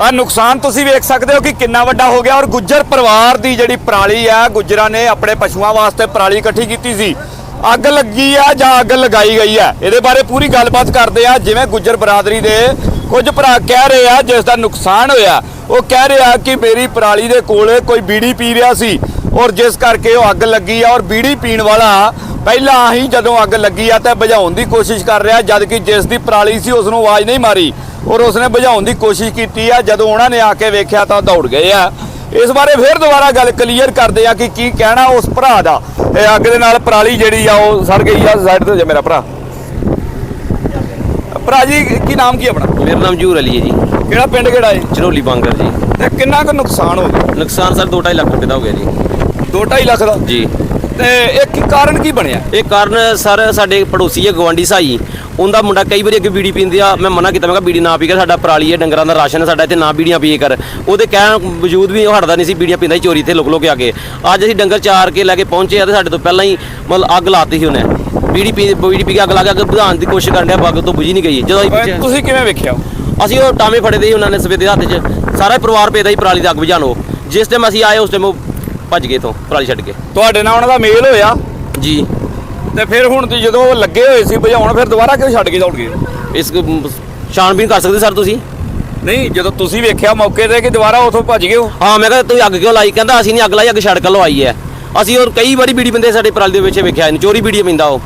ਆ ਨੁਕਸਾਨ ਤੁਸੀਂ ਵੇਖ ਸਕਦੇ ਹੋ ਕਿ ਕਿੰਨਾ ਵੱਡਾ ਹੋ ਗਿਆ ਔਰ ਗੁੱਜਰ ਪਰਿਵਾਰ ਦੀ ਜਿਹੜੀ ਪਰਾਲੀ ਆ, ਗੁੱਜਰਾਂ ਨੇ ਆਪਣੇ ਪਸ਼ੂਆਂ ਵਾਸਤੇ ਪਰਾਲੀ ਇਕੱਠੀ ਕੀਤੀ ਸੀ। ਅੱਗ ਲੱਗੀ ਆ ਜਾਂ ਅੱਗ ਲਗਾਈ ਗਈ ਆ? ਇਹਦੇ ਬਾਰੇ ਪੂਰੀ ਗੱਲਬਾਤ ਕਰਦੇ ਆ, ਜਿਵੇਂ ਗੁੱਜਰ ਬਰਾਦਰੀ ਦੇ ਕੁਝ ਭਰਾ ਕਹਿ ਰਹੇ ਆ, ਜਿਸ ਦਾ ਨੁਕਸਾਨ ਹੋਇਆ। ਉਹ ਕਹਿ ਰਿਹਾ ਕਿ ਮੇਰੀ ਪਰਾਲੀ ਦੇ ਕੋਲ ਕੋਈ ਬੀੜੀ ਪੀ ਰਿਹਾ ਸੀ ਔਰ ਜਿਸ ਕਰਕੇ ਉਹ ਅੱਗ ਲੱਗੀ ਆ ਔਰ ਬੀੜੀ ਪੀਣ ਵਾਲਾ ਪਹਿਲਾਂ ਹੀ ਜਦੋਂ ਅੱਗ ਲੱਗੀ ਆ ਤਾਂ ਬੁਝਾਉਣ ਦੀ ਕੋਸ਼ਿਸ਼ ਕਰ ਰਿਹਾ ਜਦ ਕਿ ਜਿਸ ਦੀ ਪਰਾਲੀ ਸੀ ਉਸ ਨੂੰ ਆਵਾਜ਼ ਨਹੀਂ ਮਾਰੀ ਔਰ ਉਸਨੇ ਬੁਝਾਉਣ ਦੀ ਕੋਸ਼ਿਸ਼ ਕੀਤੀ ਆ। ਜਦੋਂ ਉਹਨਾਂ ਨੇ ਆ ਕੇ ਵੇਖਿਆ ਤਾਂ ਦੌੜ ਗਏ ਆ। ਇਸ ਬਾਰੇ ਫਿਰ ਦੁਬਾਰਾ ਗੱਲ ਕਲੀਅਰ ਕਰਦੇ ਆ ਕਿ ਕੀ ਕਹਿਣਾ ਉਸ ਭਰਾ ਦਾ। ਇਹ ਅੱਗ ਦੇ ਨਾਲ ਪਰਾਲੀ ਜਿਹੜੀ ਆ ਉਹ ਸੜ ਗਈ ਆ। ਸਾਈਡ ਤੇ ਜੇ ਮੇਰਾ ਭਰਾ। ਭਰਾ ਜੀ ਕੀ ਨਾਮ ਕੀ ਆਪਣਾ? ਮੇਰਾ ਨਾਮ ਜੂਰ ਅਲੀ ਹੈ ਜੀ। ਕਿਹੜਾ ਪਿੰਡ ਕਿਹੜਾ ਹੈ ਚਰੋਲੀ ਬਾਂਗਰ ਜੀ। ਤੇ ਕਿੰਨਾ ਕੁ ਨੁਕਸਾਨ ਹੋ ਗਿਆ? ਨੁਕਸਾਨ ਸਰ 2.5 ਲੱਖ ਰੁਪਏ ਦਾ ਹੋ ਗਿਆ ਜੀ। 2.5 ਲੱਖ ਦਾ? ਜੀ। ਤੇ ਇਹ ਕੀ ਕਾਰਨ ਕੀ ਬਣਿਆ? ਇਹ ਕਾਰਨ ਸਰ ਸਾਡੇ ਪੜੋਸੀ ਹੈ ਗਵਾਂਡੀ ਸਾਈ। ਉਹਦਾ ਮੁੰਡਾ ਕਈ ਵਾਰੀ ਅੱਗੇ ਬੀੜੀ ਪੀਂਦੇ ਆ। ਮੈਂ ਮਨਾ ਕੀਤਾ ਮੈਂ ਕਿਹਾ ਬੀੜੀ ਨਾ ਪੀ ਕਰ ਸਾਡਾ ਪਰਾਲੀ ਹੈ ਡੰਗਰਾਂ ਦਾ ਰਾਸ਼ਨ ਹੈ ਸਾਡਾ ਇੱਥੇ ਨਾ ਬੀੜੀਆਂ ਪੀਏ ਕਰ। ਉਹਦੇ ਕਹਿਣ ਵਜੂਦ ਵੀ ਉਹ ਹਟਦਾ ਨਹੀਂ ਸੀ ਬੀੜੀਆਂ ਪੀਂਦਾ ਸੀ ਚੋਰੀ ਤੇ ਲੁਕ ਲੁਕ ਕੇ ਆ ਕੇ। ਅੱਜ ਅਸੀਂ ਡੰਗਰ ਚਾਰ ਕੇ ਲੈ ਕੇ ਪਹੁੰਚੇ ਆ ਤੇ ਸਾਡੇ ਤੋਂ ਪਹਿਲਾਂ ਹੀ ਮਤਲਬ ਅੱਗ ਲਾਤੀ ਸੀ ਉਹਨੇ। ਬੀੜੀ ਪੀ ਬੀੜੀ ਪੀ ਕੇ ਅੱਗ ਲਾ ਕੇ ਅੱਗ ਬੁਝਾਉਣ ਦੀ ਕੋਸ਼ਿਸ਼ ਕਰਨ ਡਿਆ ਬੱਗ ਤੋਂ ਬੁਝੀ ਨਹੀਂ ਗਈ। ਜਦੋਂ ਅਸੀਂ ਓਏ, ਪਿੱਛੇ- ਤੁਸੀਂ ਕਿਵੇਂ ਵੇਖਿਆ? ਅਸੀਂ ਉਹ ਟਾਵੇਂ ਫੜੇ ਦੇ ਸੀ ਉਹਨਾਂ ਨੇ ਸਵੇਦੇ ਹੱਥ 'ਚ। ਸਾਰਾ ਪਰਿਵਾਰ ਪੇਦਾ ਸੀ ਪਰਾਲੀ ਦੀ ਅੱਗ ਬੁਝਾਉਣ ਜਿਸ ਟਾਈਮ ਅਸੀਂ ਆਏ ਉਸ ਟਾਈਮ ਉਹ ਭੱਜ ਗਏ ਤੋਂ ਪਰਾਲੀ ਛੱਡ ਕੇ। ਤੁਹਾਡੇ ਨਾਲ ਉਹਨਾਂ ਦਾ ਮੇਲ ਹੋਇਆ? ਜੀ। ਤੇ ਫਿਰ ਹੁਣ ਤੁਸੀਂ ਜਦੋਂ ਉਹ ਲੱਗੇ ਹੋਏ ਸੀ ਭਜਾਉਣ ਫਿਰ ਦੁਬਾਰਾ ਕਿਉਂ ਛੱਡ ਕੇ ਦੌੜ ਗਏ ਇਸ ਛਾਣਬੀਨ ਕਰ ਸਕਦੇ ਸਰ ਤੁਸੀਂ? ਨਹੀਂ ਜਦੋਂ ਤੁਸੀਂ ਵੇਖਿਆ ਮੌਕੇ ਤੇ ਕਿ ਦੁਬਾਰਾ ਉਥੋਂ ਭੱਜ ਗਏ ਹੋ? ਹਾਂ ਮੈਂ ਕਿਹਾ ਤੁਸੀਂ ਅੱਗ ਕਿਉਂ ਲਾਈ? ਕਹਿੰਦਾ ਅਸੀਂ ਨਹੀਂ ਅੱਗ ਲਾਈ ਅੱਗ ਛੱਡ ਕੇ ਲਵਾਈ ਹੈ। ਅਸੀਂ ਹੋਰ ਕਈ ਵਾਰੀ ਬੀੜੀ ਪਿੰਦੇ ਸਾਡੇ ਪਰਾਲੀ ਦੇ ਵਿੱਚ ਵੇਖਿਆ ਇਹਨੂੰ ਚੋਰੀ ਬੀੜੀ ਪਿੰਦਾ ਉਹ।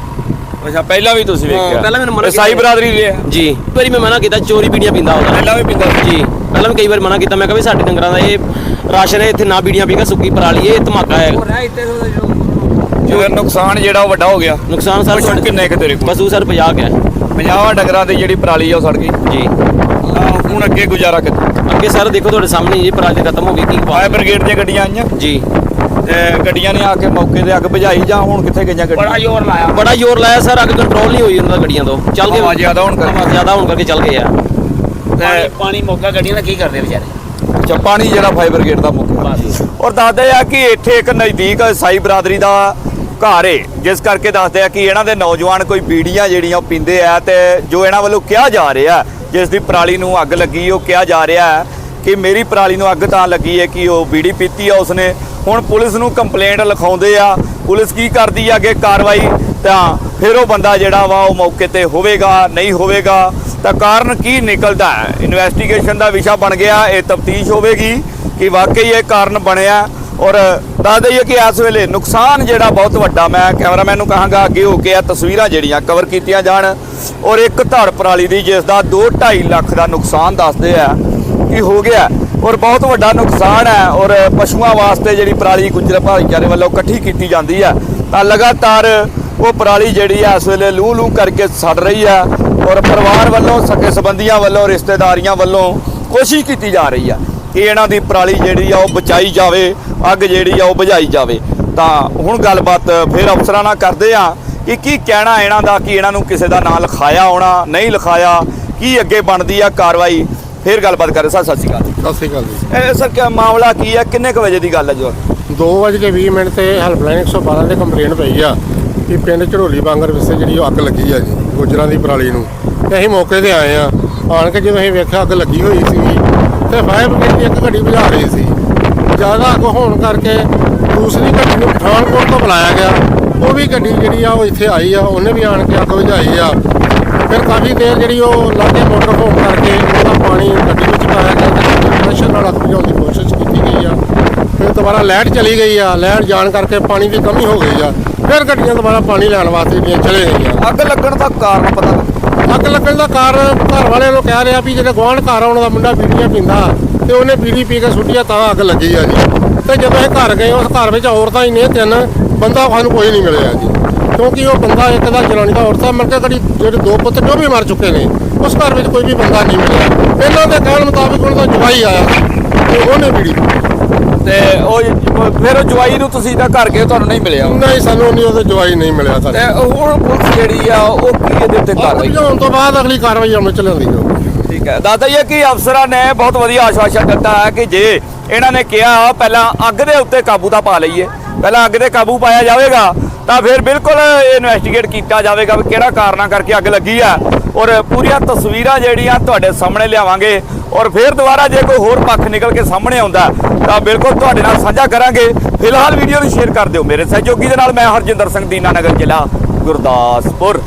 ਅੱਛਾ ਪਹਿਲਾਂ ਵੀ ਤੁਸੀਂ ਵੇਖਿਆ। ਪਹਿਲਾਂ ਮੈਨੂੰ ਮਨਾ ਸਾਈ। ਬਰਾਦਰੀ ਦੇ ਜੀ। ਵਾਰੀ ਮੈਂ ਮਨਾ ਕੀਤਾ ਚੋਰੀ ਬੀੜੀਆਂ ਪਿੰਦਾ ਉਹਦਾ। ਪਹਿਲਾਂ ਵੀ ਪਿੰਦਾ ਜੀ। ਪਹਿਲਾਂ ਵੀ ਕਈ ਵਾਰ ਮਨਾ ਕੀਤਾ ਮੈਂ ਕਿਹਾ ਵੀ ਸਾਡੇ ਡੰਗਰਾਂ ਦਾ ਇਹ ਰਾਸ਼ਨ ਹੈ ਇੱਥੇ ਨਾ ਬੀੜੀਆਂ ਪੀਗਾ ਸੁੱਕੀ ਪਰਾਲੀ ਇਹ ਧਮਾਕਾ ਹੈ। ਜਦੋਂ ਨੁਕਸਾਨ ਜਿਹੜਾ ਉਹ ਵੱਡਾ ਹੋ ਗਿਆ। ਨੁਕਸਾਨ ਸਰ ਪਸ਼ੂ ਕਿੰਨੇ ਕੁ ਤੇਰੇ ਕੋਲ? ਪਸ਼ੂ ਸਰ 50 ਗਿਆ 50 ਡੰਗਰਾਂ ਦੀ ਜਿਹੜੀ ਪਰਾਲੀ ਆ ਉਹ ਸੜ ਗਈ। ਜੀ। ਹੁਣ ਅੱਗੇ ਗੁਜ਼ਾਰਾ ਕਿੱਥੇ? ਅੱਗੇ ਸਰ ਦੇਖੋ ਤੁਹਾਡੇ ਸਾਹਮਣੇ ਇਹ ਪਰਾਲੀ ਖਤਮ ਹੋ ਗਈ ਕੀ ਫਾਇਰ ਬ੍ਰਿਗੇਡ ਦੀਆਂ ਗੱਡੀਆਂ ਆਈਆਂ? ਜੀ। ਤੇ ਗੱਡੀਆਂ ਨੇ ਆ ਕੇ ਮੌਕੇ ਤੇ ਅੱਗ ਬੁਝਾਈ ਜਾਂ ਹੁਣ ਕਿੱਥੇ ਗਈਆਂ ਗੱਡੀਆਂ? ਜ਼ੋਰ ਲਾਇਆ। ਬੜਾ ਜ਼ੋਰ ਲਾਇਆ ਸਰ ਅੱਗ ਕੰਟਰੋਲ ਨਹੀਂ ਹੋਈ ਉਹਨਾਂ ਗੱਡੀਆਂ ਤੋਂ। ਚੱਲ ਗਏ। ਜ਼ਿਆਦਾ ਹੋਣ ਕਰਕੇ। ਜ਼ਿਆਦਾ ਹੋਣ ਕਰਕੇ ਚੱਲ ਗਏ ਆ। ਪਾਣੀ ਮੌਕਾ ਗੱਡੀਆਂ ਦਾ ਕੀ ਕਰਦੇ ਵਿਚਾਰੇ? ਅੱਛਾ ਪਾਣੀ ਜਿਹੜਾ ਫਾਇਰ ਬ੍ਰਿਗੇਡ ਦਾ ਮੁੱਖ ਹੈ। ਔਰ ਦੱਸਦੇ ਆ ਕਿ ਇੱਥੇ ਇੱਕ ਨਜ਼ਦੀਕ ਸਾਈ ਬਰਾਦਰੀ ਦਾ ਘਰ ਏ ਜਿਸ ਕਰਕੇ ਦੱਸਦੇ ਆ ਕਿ ਇਹਨਾਂ ਦੇ ਨੌਜਵਾਨ ਕੋਈ ਬੀੜੀਆਂ ਜਿਹੜੀਆਂ ਉਹ ਪੀਂਦੇ ਆ ਤੇ ਜੋ ਇਹਨਾਂ ਵੱਲੋਂ ਕਿਹਾ ਜਾ ਰਿਹਾ ਜਿਸ ਦੀ ਪਰਾਲੀ ਨੂੰ ਅੱਗ ਲੱਗੀ ਉਹ ਕਿਹਾ ਜਾ ਰਿਹਾ ਹੈ ਕਿ ਮੇਰੀ ਪਰਾਲੀ ਨੂੰ ਅੱਗ ਤਾਂ ਲੱਗੀ ਹੈ ਕਿ ਉਹ ਬੀੜੀ ਪੀਤੀ ਆ ਉਸਨੇ। ਹੁਣ ਪੁਲਿਸ ਨੂੰ ਕੰਪਲੇਂਟ ਲਿਖਾਉਂਦੇ ਆ ਪੁਲਿਸ ਕੀ ਕਰਦੀ ਆ ਅੱਗੇ ਕਾਰਵਾਈ ਤਾਂ ਫਿਰ ਉਹ ਬੰਦਾ ਜਿਹੜਾ ਵਾ ਉਹ ਮੌਕੇ ਤੇ ਹੋਵੇਗਾ ਨਹੀਂ ਹੋਵੇਗਾ ਤਾਂ ਕਾਰਨ ਕੀ ਨਿਕਲਦਾ ਹੈ? ਇਨਵੈਸਟੀਗੇਸ਼ਨ ਦਾ ਵਿਸ਼ਾ ਬਣ ਗਿਆ, ਇਹ ਤਫਤੀਸ਼ ਹੋਵੇਗੀ ਕਿ ਵਾਕਈ ਇਹ ਕਾਰਨ ਬਣਿਆ ਔਰ ਦੱਸ ਦਈਏ ਕਿ ਇਸ ਵੇਲੇ ਨੁਕਸਾਨ ਜਿਹੜਾ ਬਹੁਤ ਵੱਡਾ, ਮੈਂ ਕੈਮਰਾਮੈਨ ਨੂੰ ਕਹਾਂਗਾ ਅੱਗੇ ਹੋ ਕੇ ਆ ਤਸਵੀਰਾਂ ਜਿਹੜੀਆਂ ਕਵਰ ਕੀਤੀਆਂ ਜਾਣ ਔਰ ਇੱਕ ਧੜ ਪਰਾਲੀ ਦੀ ਜਿਸ ਦਾ 2.5 ਲੱਖ ਦਾ ਨੁਕਸਾਨ ਦੱਸਦੇ ਆ ਕਿ ਹੋ ਗਿਆ ਔਰ ਬਹੁਤ ਵੱਡਾ ਨੁਕਸਾਨ ਹੈ ਔਰ ਪਸ਼ੂਆਂ ਵਾਸਤੇ ਜਿਹੜੀ ਪਰਾਲੀ ਗੁੱਜਰ ਭਾਈਚਾਰੇ ਵੱਲੋਂ ਇਕੱਠੀ ਕੀਤੀ ਜਾਂਦੀ ਹੈ। ਤਾਂ ਲਗਾਤਾਰ ਉਹ ਪਰਾਲੀ ਜਿਹੜੀ ਆ ਇਸ ਵੇਲੇ ਲੂ ਲੂ ਕਰਕੇ ਸੜ ਰਹੀ ਆ ਔਰ ਪਰਿਵਾਰ ਵੱਲੋਂ ਸਕੇ ਸੰਬੰਧੀਆਂ ਵੱਲੋਂ ਰਿਸ਼ਤੇਦਾਰੀਆਂ ਵੱਲੋਂ ਕੋਸ਼ਿਸ਼ ਕੀਤੀ ਜਾ ਰਹੀ ਆ ਕਿ ਇਹਨਾਂ ਦੀ ਪਰਾਲੀ ਜਿਹੜੀ ਆ ਉਹ ਬਚਾਈ ਜਾਵੇ ਅੱਗ ਜਿਹੜੀ ਆ ਉਹ ਬੁਝਾਈ ਜਾਵੇ। ਤਾਂ ਹੁਣ ਗੱਲਬਾਤ ਫਿਰ ਅਫਸਰਾਂ ਨਾਲ ਕਰਦੇ ਆ ਕਿ ਕੀ ਕਹਿਣਾ ਇਹਨਾਂ ਦਾ ਕਿ ਇਹਨਾਂ ਨੂੰ ਕਿਸੇ ਦਾ ਨਾਂ ਲਿਖਾਇਆ ਹੋਣਾ ਨਹੀਂ ਲਿਖਾਇਆ ਕੀ ਅੱਗੇ ਬਣਦੀ ਆ ਕਾਰਵਾਈ? ਫਿਰ ਗੱਲਬਾਤ ਕਰੇ ਸਰ ਸਤਿ ਸ਼੍ਰੀ ਅਕਾਲ ਸਤਿ ਸ਼੍ਰੀ ਅਕਾਲ ਜੀ। ਇਹ ਸਰ ਕਿਆ ਮਾਮਲਾ ਕੀ ਹੈ ਕਿੰਨੇ ਕੁ ਵਜੇ ਦੀ ਗੱਲ ਹੈ ਜੋ? 2:20 ਮਿੰਟ ਤੇ ਹੈਲਪਲਾਈਨ 112 ਤੇ ਕੰਪਲੇਂਟ ਪਈ ਆ ਕਿ ਪਿੰਡ ਝੜੋਲੀ ਬਾਂਗਰ ਵਿਸੇ ਜਿਹੜੀ ਉਹ ਅੱਗ ਲੱਗੀ ਆ ਜੀ। ਗੁਜਰਾਂ ਦੀ ਪਰਾਲੀ ਨੂੰ। ਤੇ ਅਸੀਂ ਮੌਕੇ ਤੇ ਆਏ ਆ ਆਣ ਕੇ ਜਦੋਂ ਅਸੀਂ ਵੇਖਿਆ ਅੱਗ ਲੱਗੀ ਹੋਈ ਸੀ, ਤੇ ਫਾਇਰ ਬ੍ਰਿਗੇਡ ਦੀ ਇੱਕ ਗੱਡੀ ਬੁਝਾ ਰਹੀ ਸੀ। ਜ਼ਿਆਦਾ ਅੱਗ ਹੋਣ ਕਰਕੇ ਦੂਸਰੀ ਗੱਡੀ ਨੂੰ ਪਠਾਨਕੋਟ ਤੋਂ ਬੁਲਾਇਆ ਗਿਆ। ਉਹ ਵੀ ਗੱਡੀ ਜਿਹੜੀ ਆ, ਉਹ ਇੱਥੇ ਆਈ ਆ। ਉਹਨੇ ਵੀ ਆਣ ਕੇ ਅੱਗ ਬੁਝਾਈ ਆ। ਫਿਰ ਕਾਫੀ ਦੇਰ ਜਿਹੜੀ ਉਹ ਲਾਗੇ ਮੋਟਰ ਹੋਣ ਕਰਕੇ ਉਹਦਾ ਪਾਣੀ ਗੱਡੀ ਵਿੱਚ ਪਾਇਆ ਗਿਆ ਤੇ ਪ੍ਰੈਸ਼ਰ ਨਾਲ ਅੱਗ ਬੁਝਾਉਣ ਦੀ ਕੋਸ਼ਿਸ਼ ਕੀਤੀ ਗਈ ਆ। ਫਿਰ ਦੁਬਾਰਾ ਲਾਈਟ ਚਲੀ ਗਈ ਆ। ਲਾਈਟ ਜਾਣ ਕਰਕੇ ਪਾਣੀ ਦੀ ਕਮੀ ਹੋ ਗਈ ਆ। ਫਿਰ ਗੱਡੀਆਂ ਦੁਬਾਰਾ ਪਾਣੀ ਲੈਣ ਵਾਸਤੇ ਜਿਹੜੀਆਂ ਚਲੇ ਗਈਆਂ ਅੱਗ ਲੱਗਣ ਦਾ ਕਾਰਨ ਪਤਾ ਲੱਗਾ ਅੱਗ ਲੱਗਣ ਦਾ ਕਾਰਨ ਘਰ ਵਾਲਿਆਂ ਨੂੰ ਕਹਿ ਰਿਹਾ ਵੀ ਜਿਹੜੇ ਗੁਆਂਢ ਘਰ ਆਉਣ ਦਾ ਮੁੰਡਾ ਬੀੜੀਆਂ ਪੀਂਦਾ ਤੇ ਉਹਨੇ ਬੀੜੀ ਪੀ ਕੇ ਸੁੱਟਿਆ ਤਾਂ ਅੱਗ ਲੱਗੀ ਆ ਜੀ। ਤੇ ਜਦੋਂ ਇਹ ਘਰ ਗਏ ਉਸ ਘਰ ਵਿੱਚ ਔਰਤਾਂ ਹੀ ਨੇ ਤਿੰਨ ਬੰਦਾ ਸਾਨੂੰ ਕੋਈ ਨਹੀਂ ਮਿਲਿਆ ਜੀ। ਕਿਉਂਕਿ ਉਹ ਬੰਦਾ ਇੱਕ ਦਾ ਜਨਾਨੀ ਦਾ ਔਰਤਾਂ ਮਿਲ ਕੇ ਕੜੀ ਜਿਹੜੇ ਦੋ ਪੁੱਤ ਜੋ ਵੀ ਮਰ ਚੁੱਕੇ ਨੇ। ਉਸ ਘਰ ਵਿੱਚ ਕੋਈ ਵੀ ਬੰਦਾ ਨਹੀਂ ਮਿਲਿਆ। ਇਹਨਾਂ ਦੇ ਕਹਿਣ ਮੁਤਾਬਿਕ ਉਹਨਾਂ ਦਾ ਜਵਾਈ ਆਇਆ ਤੇ ਉਹਨੇ ਬੀੜੀ ਪੀ। ਤੇ ਉਹ ਫਿਰ ਉਹ ਜਵਾਈ ਨੂੰ ਤੁਸੀਂ ਤਾਂ ਘਰ ਗਏ ਤੁਹਾਨੂੰ ਨਹੀਂ ਮਿਲਿਆ। ਉਹ। ਨਹੀਂ ਸਾਨੂੰ ਨਹੀਂ ਉਹਦਾ ਜਵਾਈ ਨਹੀਂ ਮਿਲਿਆ ਤੇ ਸਾਡੇ ਹੁਣ ਪੁਲਿਸ ਜਿਹੜੀ ਆ ਉਹ ਕੀ ਇਹਦੇ ਉੱਤੇ ਕਾਰਵਾਈ ਹੋਣ ਤੋਂ ਬਾਅਦ ਅਗਲੀ ਕਾਰਵਾਈ ਅਮਲ ਚ ਜਾਊਗੀ ਠੀਕ ਹੈ। ਦਾਦਾ ਇਹ ਕਿ ਅਫਸਰਾਂ ਨੇ ਬਹੁਤ ਵਧੀਆ ਆਸ਼ਵਾਸਨ ਦਿੱਤਾ ਹੈ ਕਿ ਜੇ ਇਹਨਾਂ ਨੇ ਕਿਹਾ ਪਹਿਲਾਂ ਅੱਗ ਦੇ ਉੱਤੇ ਕਾਬੂ ਤਾਂ ਪਾ ਲਈਏ। ਪਹਿਲਾਂ ਅੱਗ ਤੇ ਕਾਬੂ ਪਾਇਆ ਜਾਵੇਗਾ, ਤਾਂ ਫਿਰ ਬਿਲਕੁਲ ਇਨਵੈਸਟੀਗੇਟ ਕੀਤਾ ਜਾਵੇਗਾ ਵੀ ਕਿਹੜਾ ਕਾਰਨਾਂ ਕਰਕੇ ਅੱਗ ਲੱਗੀ ਆ। ਔਰ ਪੂਰੀਆਂ ਤਸਵੀਰਾਂ ਜਿਹੜੀਆਂ ਤੁਹਾਡੇ ਸਾਹਮਣੇ ਲਿਆਵਾਂਗੇ, ਔਰ ਫਿਰ ਦੁਬਾਰਾ ਜੇ ਕੋਈ ਹੋਰ ਪੱਖ ਨਿਕਲ ਕੇ ਸਾਹਮਣੇ ਆਉਂਦਾ, ਤਾਂ ਬਿਲਕੁਲ ਤੁਹਾਡੇ ਨਾਲ ਸਾਂਝਾ ਕਰਾਂਗੇ। ਫਿਲਹਾਲ ਵੀਡੀਓ ਨੂੰ ਸ਼ੇਅਰ ਕਰ ਦਿਓ ਮੇਰੇ ਸਹਿਯੋਗੀ ਦੇ ਨਾਲ, ਮੈਂ ਹਰਜਿੰਦਰ ਸਿੰਘ ਦੀਨਾਨਗਰ ਜ਼ਿਲ੍ਹਾ ਗੁਰਦਾਸਪੁਰ।